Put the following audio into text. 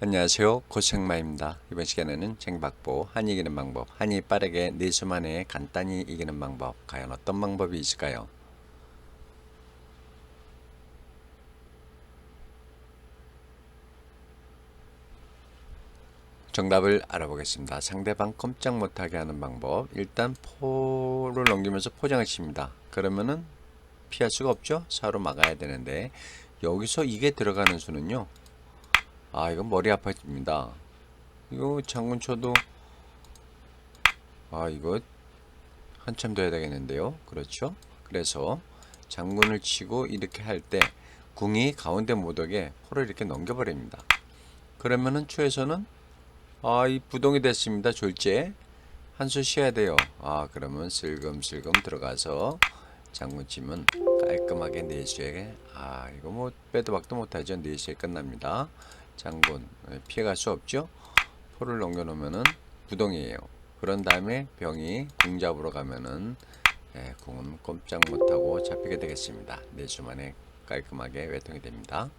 안녕하세요. 고생마입니다. 이번 시간에는 쟁박보 한이 이기는 방법 한이 빠르게 4수 만에 간단히 이기는 방법 과연 어떤 방법이 있을까요? 정답을 알아보겠습니다. 상대방 꼼짝 못하게 하는 방법. 일단 포를 넘기면서 포장을 칩니다. 그러면은 피할 수가 없죠? 사로 막아야 되는데. 여기서 이게 들어가는 수는요 아 이건 머리 아파집니다. 이거 장군 쳐도 아 이거 한참 돼야 되겠는데요. 그렇죠? 그래서 장군을 치고 이렇게 할 때 궁이 가운데 못 오게 포를 이렇게 넘겨버립니다. 그러면은 추에서는 아 이 부동이 됐습니다 졸제. 한 수 쉬어야 돼요. 아 그러면 슬금슬금 들어가서 장군 치면 깔끔하게 내수에 아 이거 뭐 빼도 박도 못하죠. 내수에 끝납니다 장군 예, 피해갈 수 없죠? 포를 넘겨놓으면은 부동이에요. 그런 다음에 병이 궁 잡으러 가면은 예, 궁은 꼼짝 못하고 잡히게 되겠습니다. 내수 만에 깔끔하게 외통이 됩니다